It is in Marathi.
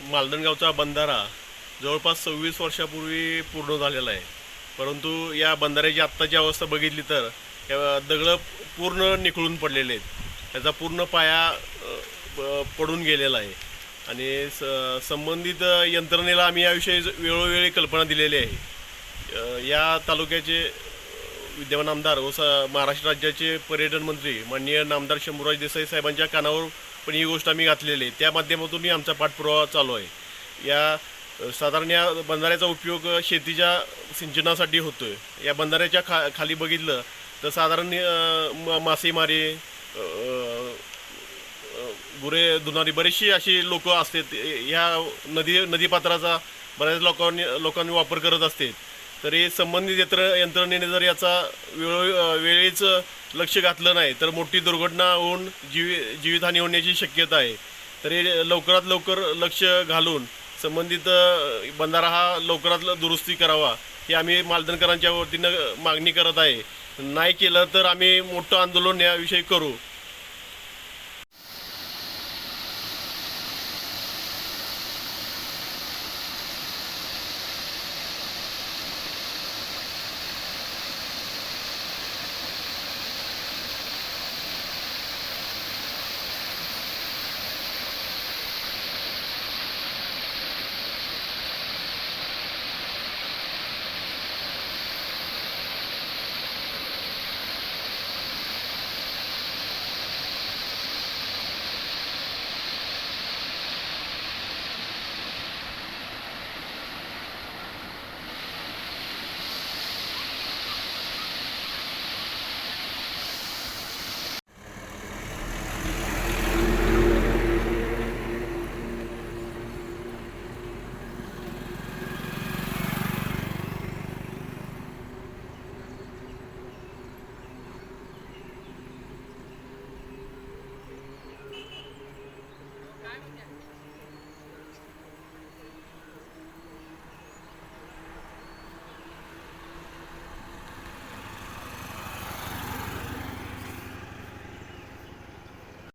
मालदणगावचा बंधारा जवळपास सव्वीस वर्षापूर्वी पूर्ण झालेला आहे. परंतु या बंधाऱ्याची आत्ताची अवस्था बघितली तर दगडं पूर्ण निखळून पडलेले आहेत. त्याचा पूर्ण पाया प- पडून गेलेला आहे. आणि स संबंधित यंत्रणेला आम्ही याविषयी वेळोवेळी कल्पना दिलेली आहे. या तालुक्याचे विद्यमान आमदार व स महाराष्ट्र राज्याचे पर्यटन मंत्री माननीय नामदार शंभूराज देसाई साहेबांच्या कानावर पण ही गोष्ट आम्ही घातलेली आहे. त्या माध्यमातूनही आमचा पाठपुरावा चालू आहे. या साधारण या बंधाऱ्याचा उपयोग शेतीच्या सिंचनासाठी होतो आहे या बंधाऱ्याच्या खा खाली बघितलं तर साधारण म- मासेमारी गुरे धुणारी बरीचशी अशी लोक असतात. ह्या नदी नदीपात्राचा बऱ्याच लोकांनी लोकांनी वापर करत असतात. तरी संबंधित यंत्र यंत्रणेने जर याचा वेळो वेळीच लक्ष घातलं नाही तर मोठी दुर्घटना होऊन जीवी जीवितहानी होण्याची शक्यता आहे. तरी लवकरात लवकर लक्ष घालून संबंधित बंधारा हा लवकरात दुरुस्ती करावा ही आम्ही मालदणकरांच्या वतीनं मागणी करत आहे. नाही केलं तर आम्ही मोठं आंदोलन याविषयी करू.